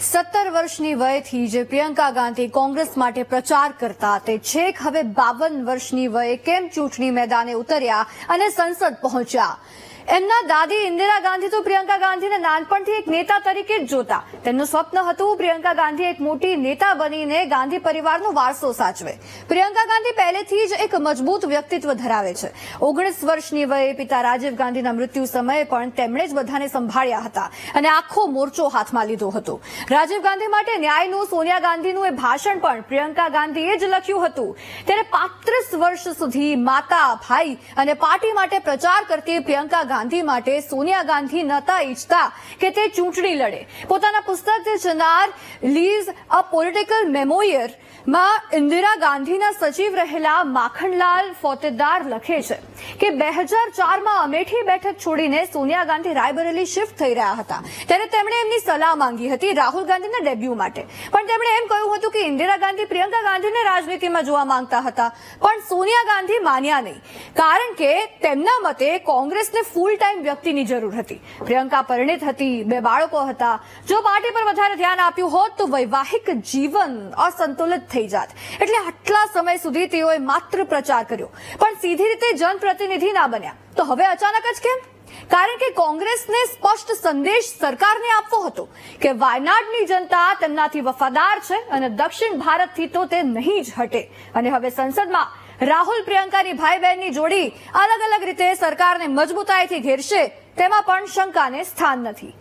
સત્તર વર્ષની વયથી જે પ્રિયંકા ગાંધી કોંગ્રેસ માટે પ્રચાર કરતા તે છેક હવે બાવન વર્ષની વયે કેમ ચૂંટણી મેદાને ઉતર્યા અને સંસદ પહોંચ્યા? એમના દાદી ઇન્દિરા ગાંધી તો પ્રિયંકા ગાંધીને નાનપણથી એક નેતા તરીકે જ જોતા. તેમનું સ્વપ્ન હતું પ્રિયંકા ગાંધી એક મોટી નેતા બનીને ગાંધી પરિવારનો વારસો સાચવે. પ્રિયંકા ગાંધી પહેલેથી જ એક મજબૂત વ્યક્તિત્વ ધરાવે છે. ઓગણીસ વર્ષની વયે પિતા રાજીવ ગાંધીના મૃત્યુ સમયે પણ તેમણે જ બધાને સંભાળ્યા હતા અને આખો મોરચો હાથમાં લીધો હતો. રાજીવ ગાંધી માટે ન્યાયનું સોનિયા ગાંધીનું એ ભાષણ પણ પ્રિયંકા ગાંધીએ જ લખ્યું હતું. ત્યારે પાંત્રીસ વર્ષ સુધી માતા, ભાઈ અને પાર્ટી માટે પ્રચાર કરતી પ્રિયંકા ગાંધી માટે સોનિયા ગાંધી નતા ઈચ્છતા કે તે ચૂંટણી લડે. પોતાના પુસ્તક જનાર લીઝ અ પોલિટિકલ મેમોયર માં ઇન્દિરા ગાંધીના સચિવ રહેલા માખણલાલ ફોતેદાર લખે છે કે બે હજાર ચારમાં અમેઠી બેઠક છોડીને સોનિયા ગાંધી રાયબરેલી શિફ્ટ થઈ રહ્યા હતા. ત્યારે તેમણે એમની સલાહ માંગી હતી રાહુલ ગાંધીના ડેબ્યુ માટે. પણ તેમણે એમ કહ્યું હતું કે ઇન્દિરા ગાંધી પ્રિયંકા ગાંધીને રાજનીતિમાં જોવા માંગતા હતા. પણ સોનિયા ગાંધી માન્યા નહીં. કારણ કે તેમના મતે કોંગ્રેસને ફૂલ ટાઈમ વ્યક્તિની જરૂર હતી. પ્રિયંકા પરિણિત હતી, બે બાળકો હતા. જો પાર્ટી પર વધારે ધ્યાન આપ્યું હોત તો વૈવાહિક જીવન અસંતુલિત થઈ જાત. એટલે આટલા સમય સુધી તેઓએ માત્ર પ્રચાર કર્યો. પણ સીધી રીતે જનપ્રતિનિધિ ના બન્યા. તો હવે અચાનક જ કેમ? કારણ કે કોંગ્રેસને સ્પષ્ટ સંદેશ સરકારને આપવો હતો કે વાયનાડની જનતા તેમનાથી વફાદાર છે અને દક્ષિણ ભારતથી તો તે નહીં જ હટે. અને હવે સંસદમાં રાહુલ પ્રિયંકાની ભાઈ બહેનની જોડી અલગ અલગ રીતે સરકારને મજબૂતાઈથી ઘેરશે, તેમાં પણ શંકાને સ્થાન નથી.